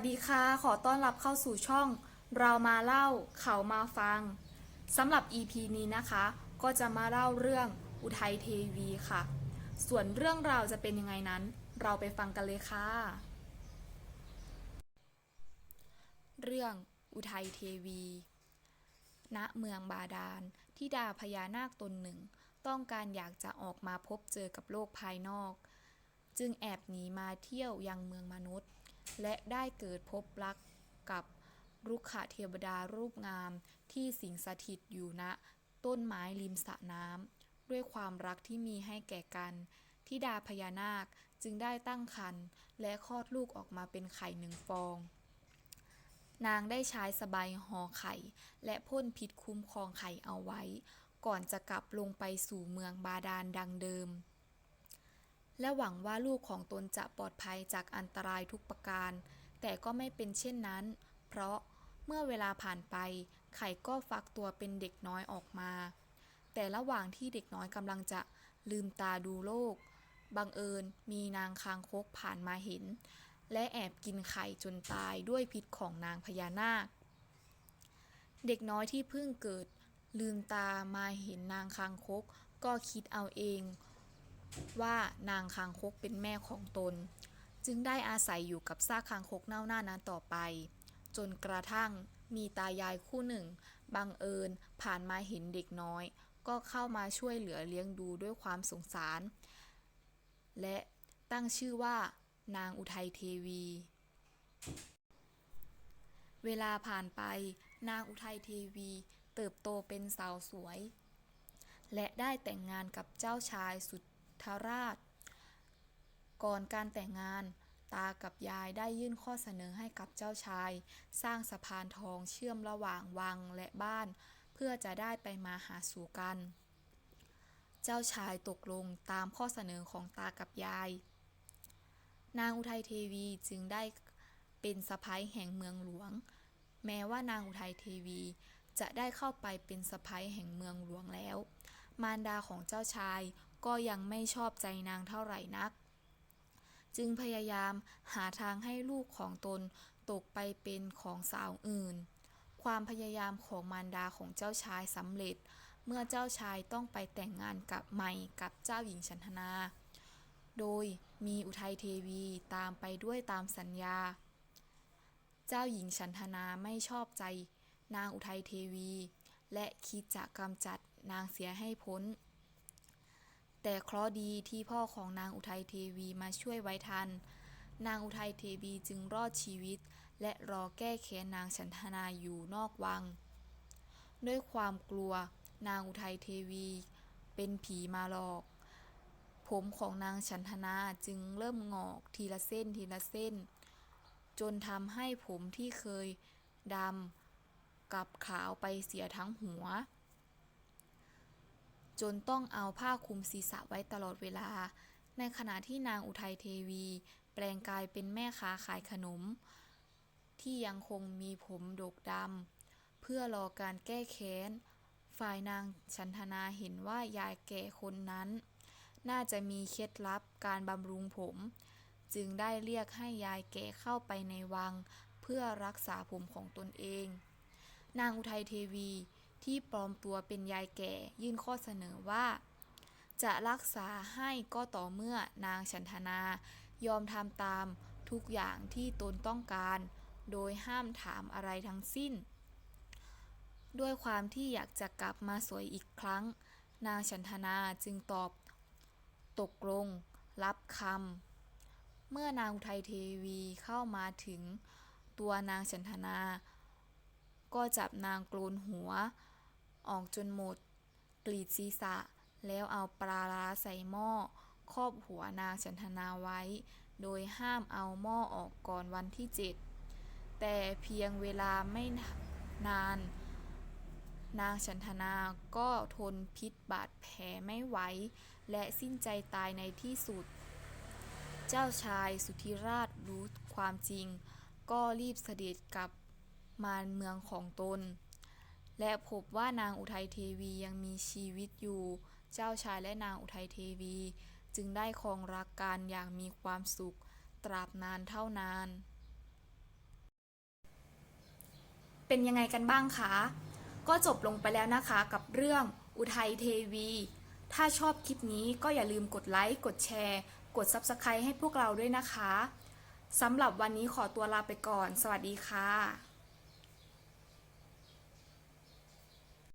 วัสดีค่ะ ขอต้อนรับเข้าสู่ช่อง เรามาเล่าเขามาฟังสำหรับ EP นี้นะคะ ก็จะมาเล่าเรื่องอุทัยเทวีค่ะ ส่วนเรื่องราวจะเป็นยังไงนั้น เราไปฟังกันเลยค่ะ เรื่องอุทัยเทวี ณ เมืองบาดาลทิดาพญานาคตนหนึ่ง ต้องการอยากจะออกมาพบเจอกับโลกภายนอก จึงแอบหนีมาเที่ยวยังเมืองมนุษย์ และได้เกิดพบรักกับรุกขเทวดารูปงามที่สิงสถิตอยู่ณต้นไม้ริมสระน้ำด้วยความรักที่มีให้แก่กันทิดาพญานาคจึงได้ตั้งครรภ์และคลอดลูกออกมาเป็นไข่หนึ่งฟอง นางได้ใช้สบายห่อไข่ และพ่นพิษคุ้มครองไข่เอาไว้ ก่อนจะกลับลงไปสู่เมืองบาดาลดังเดิม และหวังว่าลูกของตนจะปลอดภัยจากอันตรายทุกประการ แต่ก็ไม่เป็นเช่นนั้น เพราะเมื่อเวลาผ่านไป ไข่ก็ฟักตัวเป็นเด็กน้อยออกมา แต่ระหว่างที่เด็กน้อยกำลังจะลืมตาดูโลก บังเอิญมีนางคางคกผ่านมาเห็น และแอบกินไข่จนตายด้วยพิษของนางพญานาค เด็กน้อยที่เพิ่งเกิด ลืมตามาเห็นนางคางคกก็คิดเอาเอง ว่านางคางคกเป็นแม่ของตน จึงได้อาศัยอยู่กับซากคางคกเน่าหน้านั้นต่อไป จนกระทั่งมีตายายคู่หนึ่ง บังเอิญผ่านมาเห็นเด็กน้อย ก็เข้ามาช่วยเหลือเลี้ยงดูด้วยความสงสาร และตั้งชื่อว่านางอุทัยเทวี เวลาผ่านไป นางอุทัยเทวีเติบโตเป็นสาวสวย และได้แต่งงานกับเจ้าชายสุด ทราช ก่อนการแต่งงาน ตากับยายได้ยื่นข้อเสนอให้กับเจ้าชาย สร้างสะพานทองเชื่อมระหว่างวังและบ้าน เพื่อจะได้ไปมาหาสู่กัน เจ้าชายตกลงตามข้อเสนอของตากับยาย นางอุทัยเทวีจึงได้เป็นสะพ้ยแห่งเมืองหลวง แม้ว่านางอุทัยเทวีจะได้เข้าไปเป็นสะพ้ยแห่งเมืองหลวงแล้ว มารดาของเจ้าชาย ก็ยังไม่ชอบใจนางเท่าไหร่นัก จึงพยายามหาทางให้ลูกของตนตกไปเป็นของสาวอื่น ความพยายามของมารดาของเจ้าชายสำเร็จ เมื่อเจ้าชายต้องไปแต่งงานกับใหม่กับเจ้าหญิงชันทนา โดยมีอุทัยเทวีตามไปด้วยตามสัญญา เจ้าหญิงชันทนาไม่ชอบใจนางอุทัยเทวี และคิดจะกำจัดนางเสียให้พ้น แต่เคราะดีที่พ่อของนางอุทัยเทวีมาช่วยไว้ทัน นางอุทัยเทวีจึงรอดชีวิต และรอแก้แค้นนางฉันทนาอยู่นอกวัง ด้วยความกลัวนางอุทัยเทวีเป็นผีมาหลอก ผมของนางฉันทนาจึงเริ่มงอกทีละเส้นทีละเส้น จนทำให้ผมที่เคยดำกับขาวไปเสียทั้งหัว จนต้องเอาผ้าคลุมศีรษะไว้ตลอดเวลา ในขณะที่นางอุทัยเทวี แปลงกายเป็นแม่ค้าขายขนม ที่ยังคงมีผมดกดำเพื่อรอการแก้แค้น ฝ่ายนางชันทนาเห็นว่ายายแก่คนนั้น น่าจะมีเคล็ดลับการบำรุงผม จึงได้เรียกให้ยายแก่เข้าไปในวัง เพื่อรักษาผมของตนเอง นางอุทัยเทวี ที่ปลอมตัวเป็นยายแก่ ยื่นข้อเสนอว่า จะรักษาให้ก็ต่อเมื่อนางฉันทนายอมทำตามทุกอย่างที่ตนต้องการ โดยห้ามถามอะไรทั้งสิ้น ด้วยความที่อยากจะกลับมาสวยอีกครั้ง นางฉันทนาจึงตอบ ตกลง รับคำเมื่อนางอุทัยเทวีเข้ามาถึง ตัวนางฉันทนา ก็จับนางโกนหัว ออกจนหมด กรีดศีรษะ แล้วเอาปลาร้าใส่หม้อครอบหัวนางฉันทนาไว้ โดยห้ามเอาหม้อออกก่อนวันที่เจ็ดแต่เพียงเวลาไม่นาน นางฉันทนาก็ทนพิษบาดแผลไม่ไหว และสิ้นใจตายในที่สุด เจ้าชายสุธิราชรู้ความจริง ก็รีบเสด็จกลับ มาเมืองของตน และพบว่านางอุทัยเทวียังมีชีวิตอยู่ เจ้าชายและนางอุทัยเทวี จึงได้ครองรักกันอย่างมีความสุข ตราบนานเท่านาน เป็นยังไงกันบ้างคะ ก็จบลงไปแล้วนะคะกับเรื่องอุทัยเทวี ถ้าชอบคลิปนี้ก็อย่าลืมกดไลค์ กดแชร์ กด Subscribe ให้พวกเราด้วยนะคะสำหรับวันนี้ขอตัวลาไปก่อน สวัสดีค่ะ